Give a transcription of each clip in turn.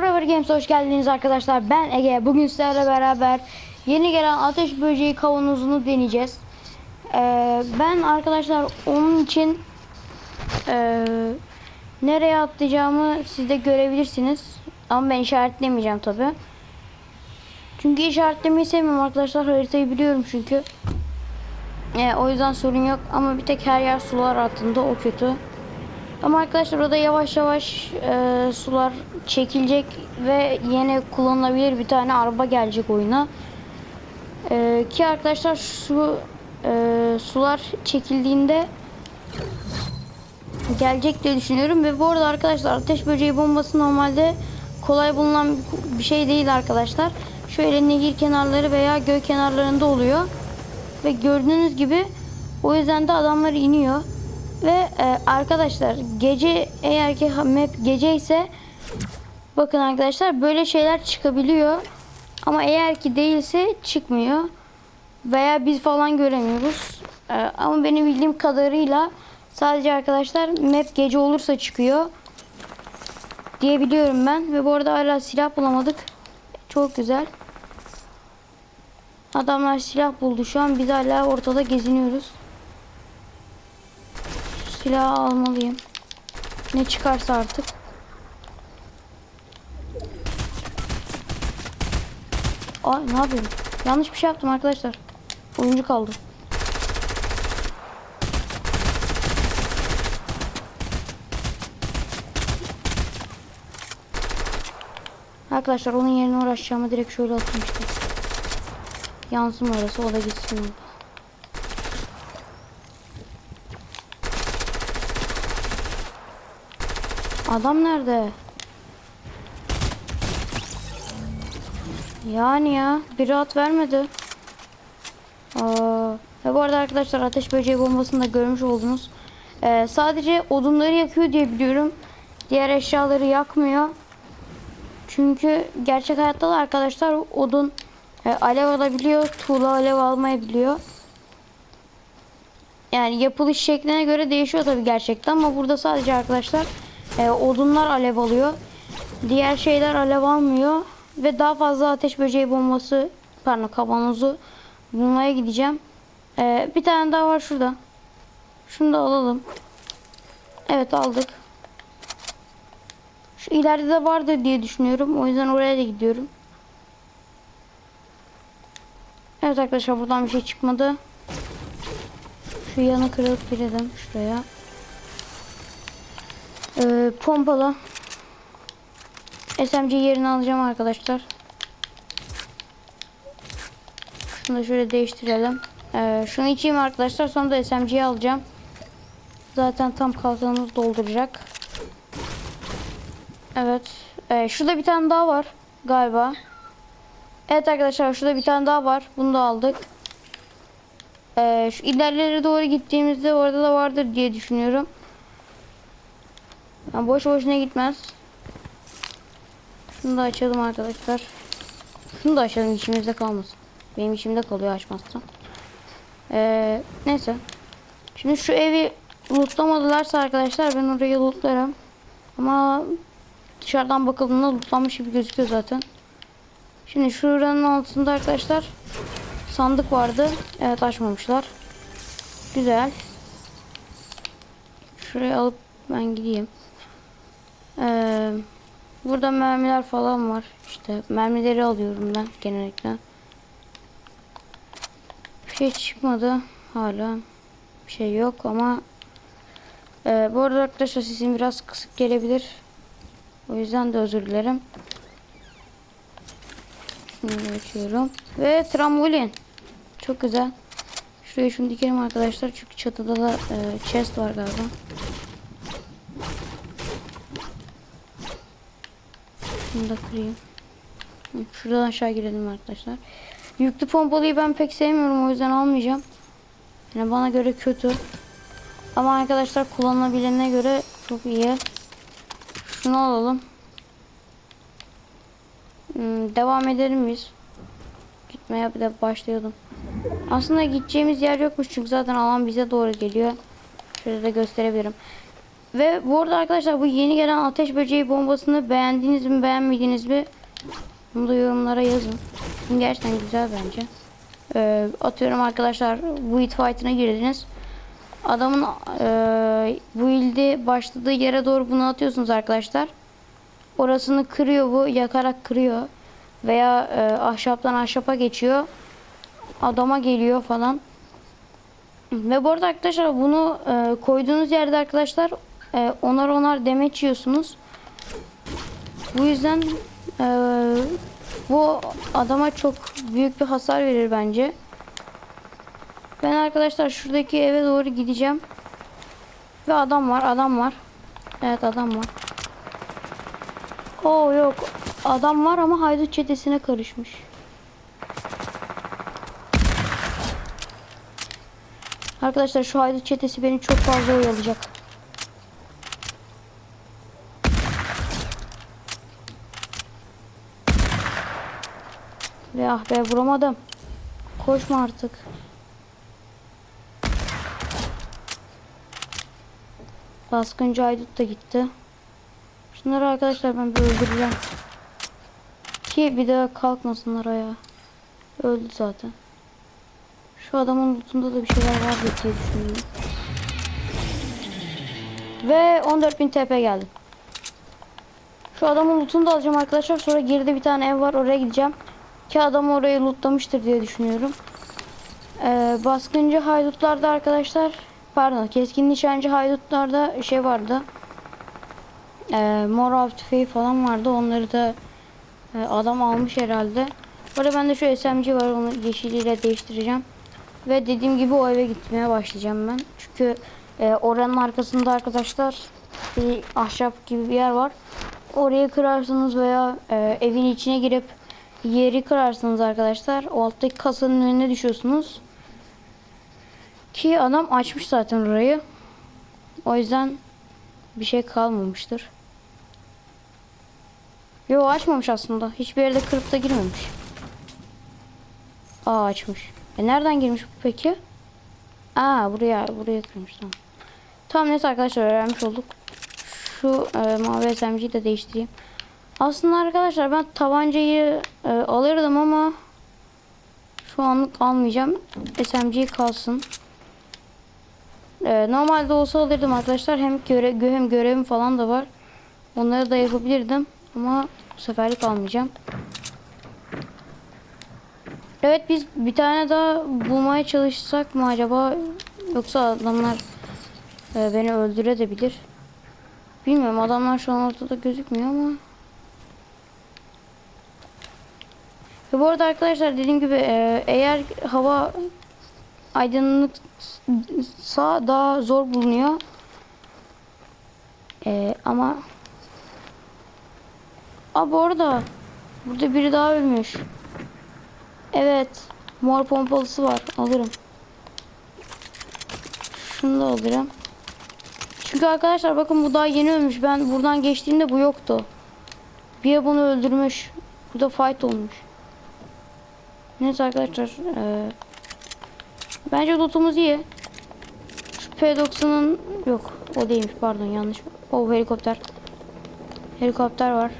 Forever Games'e hoş geldiniz arkadaşlar. Ben Ege. Bugün sizlerle beraber yeni gelen ateş böceği kavanozunu deneyeceğiz. Ee, ben arkadaşlar onun için ee, nereye atlayacağımı siz de görebilirsiniz. Ama ben işaretlemeyeceğim tabi. Çünkü işaretlemeyi sevmiyorum arkadaşlar. Haritayı biliyorum çünkü. Ee, o yüzden sorun yok. Ama bir tek her yer sular altında. O kötü. Ama arkadaşlar orada yavaş yavaş e, sular çekilecek ve yeni kullanılabilir bir tane araba gelecek oyuna. E, ki arkadaşlar şu e, sular çekildiğinde gelecek diye düşünüyorum ve bu arada arkadaşlar ateş böceği bombası normalde kolay bulunan bir şey değil arkadaşlar. Şöyle nehir kenarları veya göl kenarlarında oluyor. Ve gördüğünüz gibi o yüzden de adamlar iniyor. Ve e, arkadaşlar gece eğer ki map gece ise bakın arkadaşlar böyle şeyler çıkabiliyor. Ama eğer ki değilse çıkmıyor. Veya biz falan göremiyoruz. E, ama benim bildiğim kadarıyla sadece arkadaşlar map gece olursa çıkıyor. Diyebiliyorum ben. Ve bu arada hala silah bulamadık. Çok güzel. Adamlar silah buldu şu an. Biz hala ortada geziniyoruz. Silah almalıyım. Ne çıkarsa artık. Ay ne yapıyorum? Yanlış bir şey yaptım arkadaşlar. Oyuncu kaldı. Arkadaşlar onun yerine uğraşacağımı direkt şöyle atayım işte. Yansın orası o da gitsin orada. Adam nerede? Yani ya bir rahat vermedi. Aa, ve bu arada arkadaşlar ateş böceği bombasını da görmüş oldunuz. Ee, sadece odunları yakıyor diye biliyorum. Diğer eşyaları yakmıyor. Çünkü gerçek hayatta da arkadaşlar odun e, alev alabiliyor. Tuğla alev almayabiliyor. Yani yapılış şekline göre değişiyor tabii gerçekten ama burada sadece arkadaşlar e, odunlar alev alıyor. Diğer şeyler alev almıyor. Ve daha fazla ateş böceği bombası pardon kavanozu bulmaya gideceğim. E, bir tane daha var şurada. Şunu da alalım. Evet aldık. Şu ileride de vardır diye düşünüyorum. O yüzden oraya da gidiyorum. Evet arkadaşlar buradan bir şey çıkmadı. Şu yanı kırıp girelim şuraya. Ee, pompalı. SMG yerini alacağım arkadaşlar. Şunu da şöyle değiştirelim. Ee, şunu içeyim arkadaşlar. Sonra da SMG'yi alacağım. Zaten tam kalkanımız dolduracak. Evet. Ee, şurada bir tane daha var. Galiba. Evet arkadaşlar şurada bir tane daha var. Bunu da aldık. Ee, şu ilerlere doğru gittiğimizde orada da vardır diye düşünüyorum. Yani boş boşuna gitmez. Şunu da açalım arkadaşlar. Şunu da açalım içimizde kalmasın. Benim içimde kalıyor açmazsam. Ee, neyse. Şimdi şu evi lootlamadılarsa arkadaşlar ben orayı lootlarım. Ama dışarıdan bakıldığında lootlanmış gibi gözüküyor zaten. Şimdi şuranın altında arkadaşlar sandık vardı. Evet açmamışlar. Güzel. Şuraya alıp ben gideyim. Ee, burada mermiler falan var. İşte mermileri alıyorum ben genellikle. Bir şey çıkmadı. Hala bir şey yok ama e, bu arada arkadaşlar sesim biraz kısık gelebilir. O yüzden de özür dilerim. Şunu açıyorum. Ve trambolin. Çok güzel. Şuraya şunu dikelim arkadaşlar. Çünkü çatıda da e, chest var galiba. Şunu da kırayım. Şuradan aşağı girelim arkadaşlar. Yüklü pompalıyı ben pek sevmiyorum o yüzden almayacağım. Yani bana göre kötü. Ama arkadaşlar kullanılabilene göre çok iyi. Şunu alalım. Hmm, devam edelim biz. Gitmeye bir de başlayalım. Aslında gideceğimiz yer yokmuş çünkü zaten alan bize doğru geliyor. Şöyle de gösterebilirim. Ve bu arada arkadaşlar bu yeni gelen ateş böceği bombasını beğendiniz mi beğenmediniz mi? Bunu da yorumlara yazın. Gerçekten güzel bence. Ee, atıyorum arkadaşlar bu it fight'ına girdiniz. Adamın e, bu ilde başladığı yere doğru bunu atıyorsunuz arkadaşlar. Orasını kırıyor bu yakarak kırıyor. Veya e, ahşaptan ahşapa geçiyor. Adama geliyor falan. Ve bu arada arkadaşlar bunu e, koyduğunuz yerde arkadaşlar e, onar onar demeç yiyorsunuz. Bu yüzden e, bu adama çok büyük bir hasar verir bence. Ben arkadaşlar şuradaki eve doğru gideceğim. Ve adam var, adam var. Evet adam var. Oo yok. Adam var ama haydut çetesine karışmış. Arkadaşlar şu haydut çetesi beni çok fazla oyalayacak. Ve ah be vuramadım. Koşma artık. Baskıncı haydut da gitti. Şunları arkadaşlar ben bir öldüreceğim. Ki bir daha kalkmasınlar ayağa. Öldü zaten. Şu adamın lootunda da bir şeyler var diye düşünüyorum. Ve 14.000 TP geldi. Şu adamın lootunu da alacağım arkadaşlar. Sonra geride bir tane ev var. Oraya gideceğim. Ki adam orayı lootlamıştır diye düşünüyorum. Ee, baskıncı haydutlarda arkadaşlar pardon keskin nişancı haydutlarda şey vardı. Ee, mor av tüfeği falan vardı. Onları da e, adam almış herhalde. Burada bende şu SMG var. Onu yeşiliyle değiştireceğim. Ve dediğim gibi o eve gitmeye başlayacağım ben. Çünkü e, oranın arkasında arkadaşlar bir ahşap gibi bir yer var. Oraya kırarsınız veya e, evin içine girip yeri kırarsınız arkadaşlar. O alttaki kasanın önüne düşüyorsunuz. Ki adam açmış zaten orayı. O yüzden bir şey kalmamıştır. Yo açmamış aslında. Hiçbir yerde kırıp da girmemiş. Aa açmış. E nereden girmiş bu peki? Aa buraya buraya kırmış tamam. Tamam neyse arkadaşlar öğrenmiş olduk. Şu e, mavi SMG'yi de değiştireyim. Aslında arkadaşlar ben tabancayı e, alırdım ama şu anlık almayacağım. SMG kalsın. E, normalde olsa alırdım arkadaşlar. Hem göre hem görevim falan da var. Onları da yapabilirdim ama bu seferlik almayacağım. Evet biz bir tane daha bulmaya çalışsak mı acaba yoksa adamlar e, beni öldürebilir. Bilmiyorum adamlar şu an ortada gözükmüyor ama. Ve bu arada arkadaşlar dediğim gibi e, eğer hava aydınlıksa daha zor bulunuyor. E, ama Aa bu arada burada biri daha ölmüş. Evet. Mor pompalısı var. Alırım. Şunu da alırım. Çünkü arkadaşlar bakın bu daha yeni ölmüş. Ben buradan geçtiğimde bu yoktu. Bir bunu öldürmüş. Burada fight olmuş. Neyse arkadaşlar. Ee, bence lootumuz iyi. Şu P90'ın yok. O değilmiş pardon yanlış. O helikopter. Helikopter var.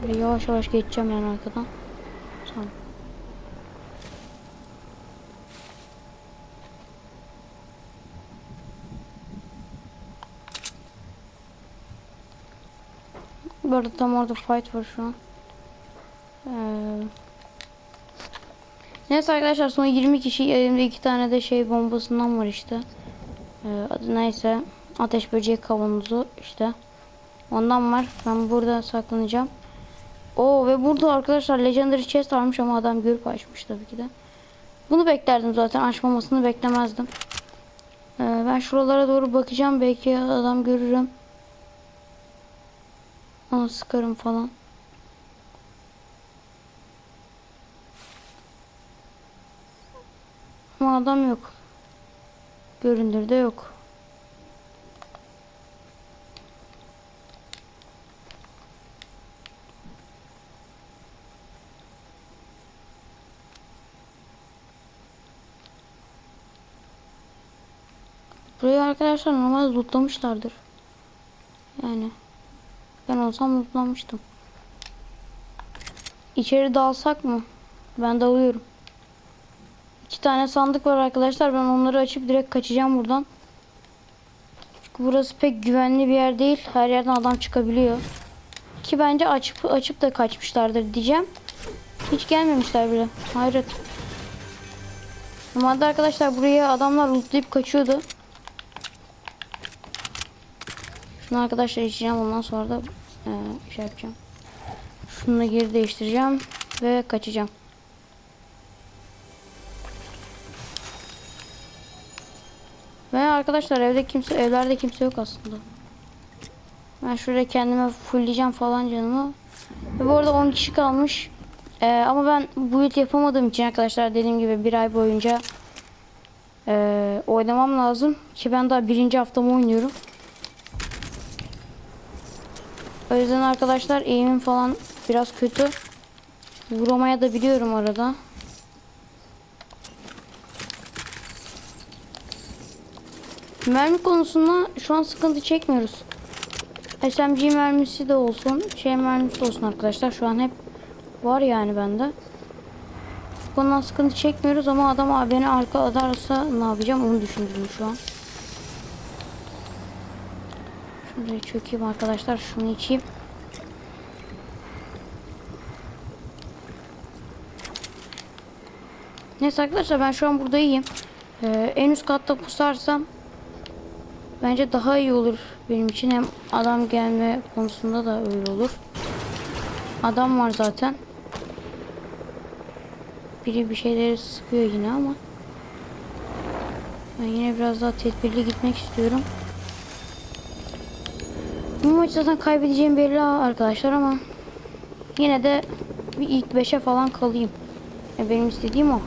Şöyle yavaş yavaş geçeceğim yani arkadan. Tamam. Bu arada tam orada fight var şu an. Ee, neyse arkadaşlar son 20 kişi elimde iki tane de şey bombasından var işte. Ee, adı neyse ateş böceği kavanozu işte. Ondan var. Ben burada saklanacağım. Oo ve burada arkadaşlar Legendary Chest varmış ama adam görüp açmış tabii ki de. Bunu beklerdim zaten. Açmamasını beklemezdim. Ee, ben şuralara doğru bakacağım. Belki adam görürüm. Onu sıkarım falan. Ama adam yok. Göründürde yok. Burayı arkadaşlar normalde lootlamışlardır. Yani ben olsam lootlamıştım. İçeri dalsak mı? Ben dalıyorum. İki tane sandık var arkadaşlar. Ben onları açıp direkt kaçacağım buradan. Çünkü burası pek güvenli bir yer değil. Her yerden adam çıkabiliyor. Ki bence açıp açıp da kaçmışlardır diyeceğim. Hiç gelmemişler bile. Hayret. Normalde arkadaşlar buraya adamlar lootlayıp kaçıyordu. Şunu arkadaşlar içeceğim ondan sonra da e, şey yapacağım. Şunu geri değiştireceğim ve kaçacağım. Ve arkadaşlar evde kimse evlerde kimse yok aslında. Ben şuraya kendime fullleyeceğim falan canımı. Ve bu arada 10 kişi kalmış. Ee, ama ben build yapamadığım için arkadaşlar dediğim gibi bir ay boyunca ee, oynamam lazım. Ki ben daha birinci haftamı oynuyorum. O yüzden arkadaşlar eğimim falan biraz kötü. Vuramaya da biliyorum arada. Mermi konusunda şu an sıkıntı çekmiyoruz. SMG mermisi de olsun, şey mermisi de olsun arkadaşlar. Şu an hep var yani bende. Bundan sıkıntı çekmiyoruz ama adam beni arka atarsa ne yapacağım onu düşündüm şu an. Şuraya çökeyim arkadaşlar. Şunu içeyim. Neyse arkadaşlar ben şu an burada iyiyim. Ee, en üst katta pusarsam bence daha iyi olur benim için. Hem adam gelme konusunda da öyle olur. Adam var zaten. Biri bir şeyleri sıkıyor yine ama. Ben yine biraz daha tedbirli gitmek istiyorum. Bu maç zaten kaybedeceğim belli arkadaşlar ama yine de bir ilk 5'e falan kalayım. E, benim istediğim o.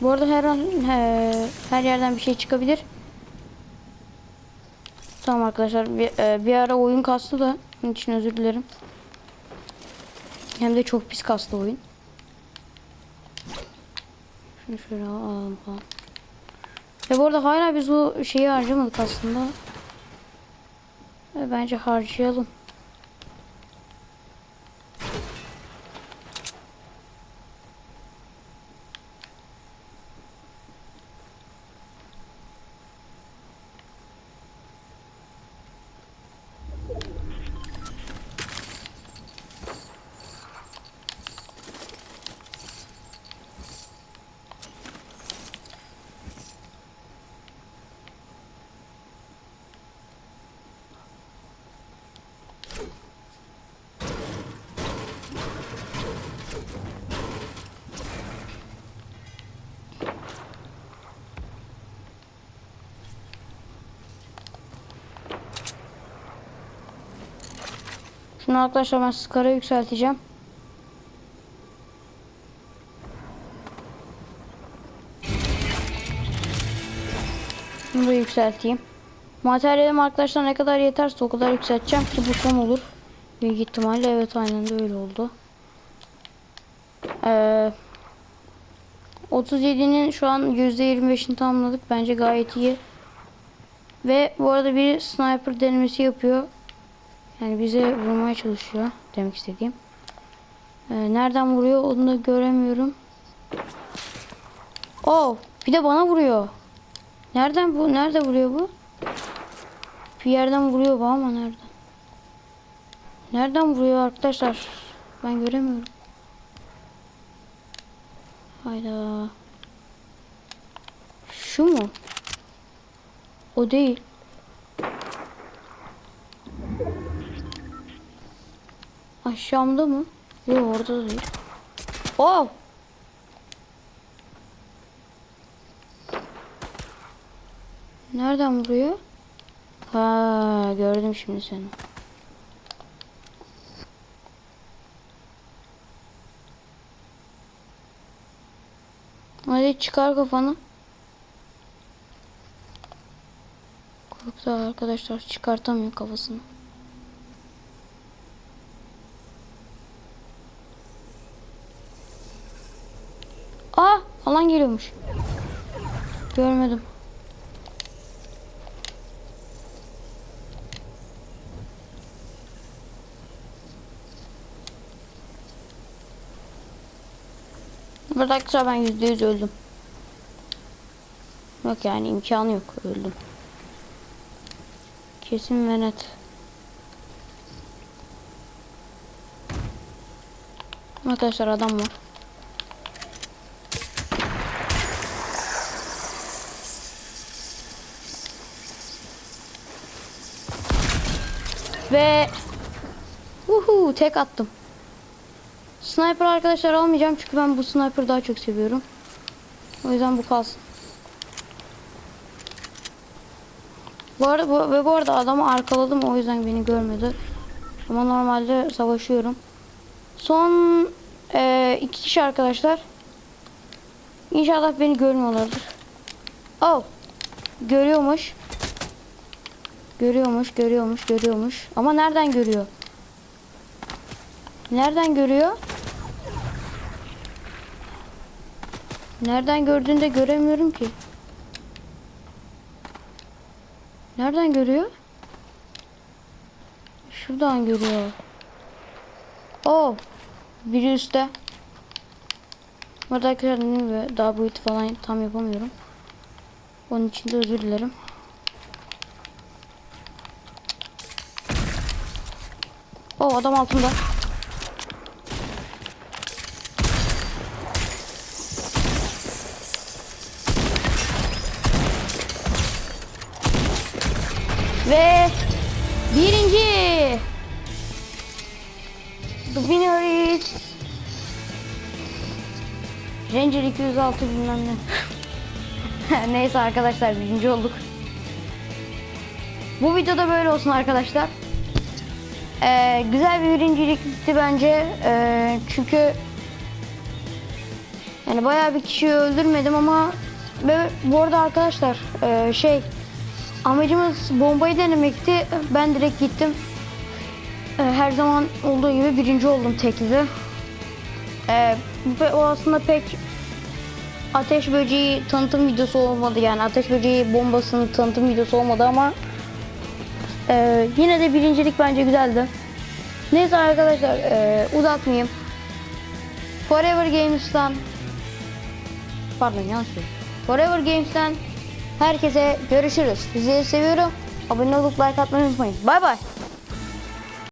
Bu arada her an he, her yerden bir şey çıkabilir. Tamam arkadaşlar bir, e, bir ara oyun kastı da bunun için özür dilerim. Hem de çok pis kastı oyun. Şunu şöyle alalım falan. Ve bu arada hala biz o şeyi harcamadık aslında. Ve bence harcayalım. Şunu arkadaşlar ben skara yükselteceğim. Şunu da yükselteyim. Materyalim arkadaşlar ne kadar yeterse o kadar yükselteceğim ki bu son olur. Büyük ihtimalle evet aynen de öyle oldu. Ee, 37'nin şu an %25'ini tamamladık. Bence gayet iyi. Ve bu arada bir sniper denemesi yapıyor. Yani bize vurmaya çalışıyor demek istediğim. Ee, nereden vuruyor onu da göremiyorum. Oh, bir de bana vuruyor. Nereden bu? Nerede vuruyor bu? Bir yerden vuruyor bu ama nereden? Nereden vuruyor arkadaşlar? Ben göremiyorum. Hayda. Şu mu? O değil. Aşağımda mı? Yok orada da değil. Oh! Nereden vuruyor? Ha gördüm şimdi seni. Hadi çıkar kafanı. Korktu arkadaşlar çıkartamıyor kafasını. Aa alan geliyormuş. Görmedim. Burada arkadaşlar ben yüzde yüz öldüm. Yok yani imkanı yok öldüm. Kesin ve net. Arkadaşlar adam var. Ve Uhu tek attım. Sniper arkadaşlar almayacağım çünkü ben bu sniper daha çok seviyorum. O yüzden bu kalsın. Bu arada bu, ve bu arada adamı arkaladım o yüzden beni görmedi. Ama normalde savaşıyorum. Son eee, iki kişi arkadaşlar. İnşallah beni görmüyorlardır. Oh. Görüyormuş. Görüyormuş, görüyormuş, görüyormuş. Ama nereden görüyor? Nereden görüyor? Nereden gördüğünü de göremiyorum ki. Nereden görüyor? Şuradan görüyor. Oh. Biri üstte. Burada arkadaşlar daha boyutu falan tam yapamıyorum. Onun için de özür dilerim. Oh adam altında. Ve birinci. The winner is Ranger 206 bilmem ne. Neyse arkadaşlar birinci olduk. Bu videoda böyle olsun arkadaşlar. Ee, güzel bir birincilikti bence. Ee, çünkü yani bayağı bir kişiyi öldürmedim ama ve bu arada arkadaşlar ee, şey amacımız bombayı denemekti. Ben direkt gittim. Ee, her zaman olduğu gibi birinci oldum tekli. Ee, ve o aslında pek ateş böceği tanıtım videosu olmadı yani ateş böceği bombasının tanıtım videosu olmadı ama ee, yine de birincilik bence güzeldi. Neyse arkadaşlar ee, uzatmayayım. Forever Games'tan pardon yanlış. Forever Games'ten herkese görüşürüz. Sizleri seviyorum. Abone olup like atmayı unutmayın. Bay bay.